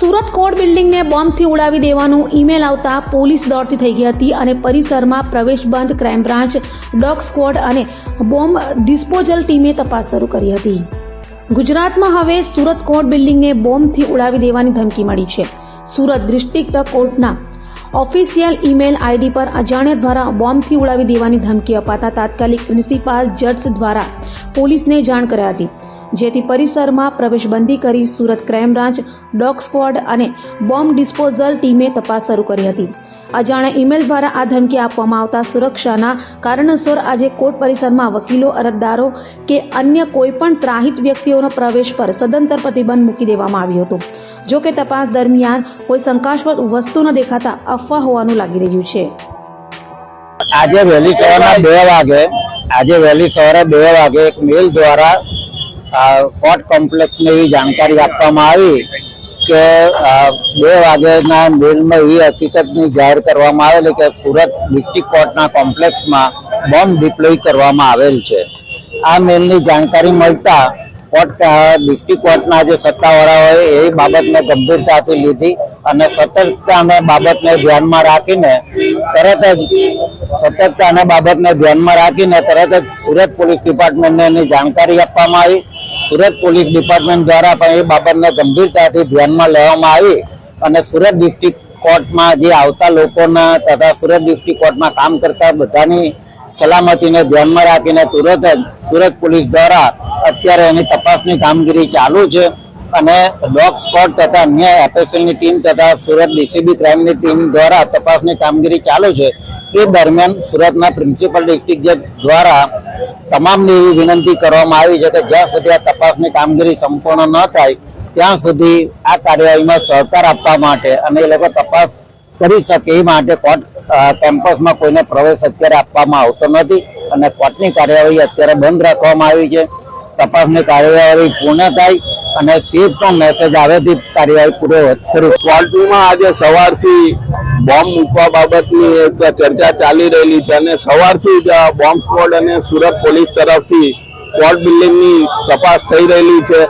Surat court બિલ્ડિંગને બોમ્બથી ઉડાવી દેવાનું email આવતા પોલીસ દોડતી થઈ ગઈ હતી અને પરિસરમાં પ્રવેશ બંધ, ક્રાઇમ બ્રાન્ચ, ડોગ સ્ક્વોડ અને બોમ્બ ડિસ્પોઝલ ટીમે તપાસ શરૂ કરી હતી. ગુજરાતમાં હવે સુરત કોર્ટ બિલ્ડિંગને બોમ્બથી ઉડાવી દેવાની ધમકી મળી છે. સુરત ડિસ્ટ્રિક્ટ કોર્ટના ઓફિશિયલ ઈમેલ આઈડી પર અજાણ્યા દ્વારા બોમ્બથી ઉડાવી દેવાની ધમકી અપાતા તાત્કાલિક પ્રિન્સિપાલ જજ દ્વારા પોલીસને જાણ કર્યા હતી. જેથી પરિસરમાં પ્રવેશબંધી કરી Surat crime branch, dog squad અને બોમ્બ ડિસ્પોઝલ ટીમે તપાસ શરૂ કરી હતી. અજાણ્યા ઈમેલ દ્વારા આ ધમકી આપવામાં આવતા સુરક્ષાના કારણસર આજે કોર્ટ પરિસરમાં વકીલો, અરજદારો કે અન્ય કોઈપણ ત્રાહિત વ્યક્તિઓનો પ્રવેશ પર સદંતર પ્રતિબંધ મૂકી દેવામાં આવ્યો હતો. જો કે તપાસ દરમિયાન કોઈ શંકાસ્પદ વસ્તુ ન દેખાતા અફવા હોવાનું લાગી રહ્યું છે. આજે વહેલી સવારના બે વાગે, આજે વહેલી સવારે બે વાગે એક મેલ દ્વારા કોર્ટ કોમ્પ્લેક્સને એવી જાણકારી આપવામાં આવી કે બે વાગ્યાના મેલમાં એવી હકીકતની જાહેર કરવામાં આવેલી કે સુરત ડિસ્ટ્રિક્ટ કોર્ટના કોમ્પ્લેક્સમાં બોમ્બ ડિપ્લોય કરવામાં આવેલ છે. આ મેલની જાણકારી મળતા કોર્ટ ડિસ્ટ્રિક્ટ કોર્ટના જે સત્તાવાળા હોય એ બાબતને ગંભીરતાથી લીધી અને સતર્કતાને બાબતને ધ્યાનમાં રાખીને તરત જ સતર્કતાને બાબતને ધ્યાનમાં રાખીને તરત જ સુરત પોલીસ ડિપાર્ટમેન્ટને એની જાણકારી આપવામાં આવી. સુરત પોલીસ ડિપાર્ટમેન્ટ દ્વારા પણ એ બાબતને ગંભીરતાથી ધ્યાનમાં લેવામાં આવી અને સુરત ડિસ્ટ્રિક્ટ કોર્ટમાં જે આવતા લોકોના તથા સુરત ડિસ્ટ્રિક્ટ કોર્ટમાં કામ કરતા બધાની સલામતીને ધ્યાનમાં રાખીને તુરત જ સુરત પોલીસ દ્વારા અત્યારે એની તપાસની કામગીરી ચાલુ છે અને ડોગ સ્કોડ તથા અન્ય એફએસએલની ટીમ તથા સુરત ડીસીબી ક્રાઇમની ટીમ દ્વારા તપાસની કામગીરી ચાલુ છે. એ દરમિયાન સુરતના પ્રિન્સિપલ ડિસ્ટ્રિક્ટ જજ દ્વારા તમામને એવી વિનંતી કરવામાં આવી છે કે જ્યાં સુધી આ તપાસની કામગીરી સંપૂર્ણ ન થાય, ત્યાં સુધી આ કાર્યવાહીમાં સહકાર આપવા માટે અને એ લોકો તપાસ કરી શકે એ માટે કોર્ટ કેમ્પસમાં કોઈને પ્રવેશ અત્યારે આપવામાં આવતો નથી અને કોર્ટની કાર્યવાહી અત્યારે બંધ રાખવામાં આવી છે. તપાસની કાર્યવાહી પૂર્ણ થાય અને સીધનો મેસેજ આવેથી કાર્યવાહી પૂરો શરૂ. ક્વોલિટીમાં આજે સવારથી બોમ્બ મૂકવા બાબતની ચર્ચા ચાલી રહેલી છે અને સવારથી જ બોમ્બ સ્કોડ અને સુરત પોલીસ તરફથી કોર્ટ બિલ્ડિંગની તપાસ થઈ રહેલી છે.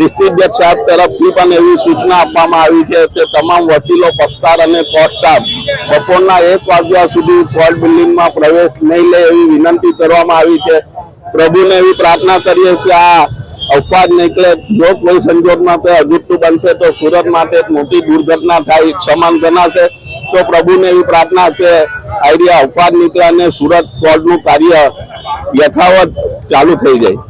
ડિસ્ટ્રિક્ટ સાહેબ તરફથી પણ એવી સૂચના આપવામાં આવી છે કે તમામ વકીલો પક્ષકાર અને કોર્ટ સ્ટાફ બપોરના એક વાગ્યા સુધી કોર્ટ બિલ્ડિંગમાં પ્રવેશ નહીં લે એવી વિનંતી કરવામાં આવી છે. પ્રભુને એવી પ્રાર્થના કરીએ કે આ અફવાજ નીકળે. જો કોઈ સંજોગમાં તે અજુગતું બનશે તો સુરત માટે એક મોટી દુર્ઘટના થાય સમાન ગણાશે. તો પ્રભુને એવી પ્રાર્થના કે આઈડિયા અફવાજ નીકળે અને સુરત કોર્ટનું કાર્ય યથાવત ચાલુ થઈ જાય.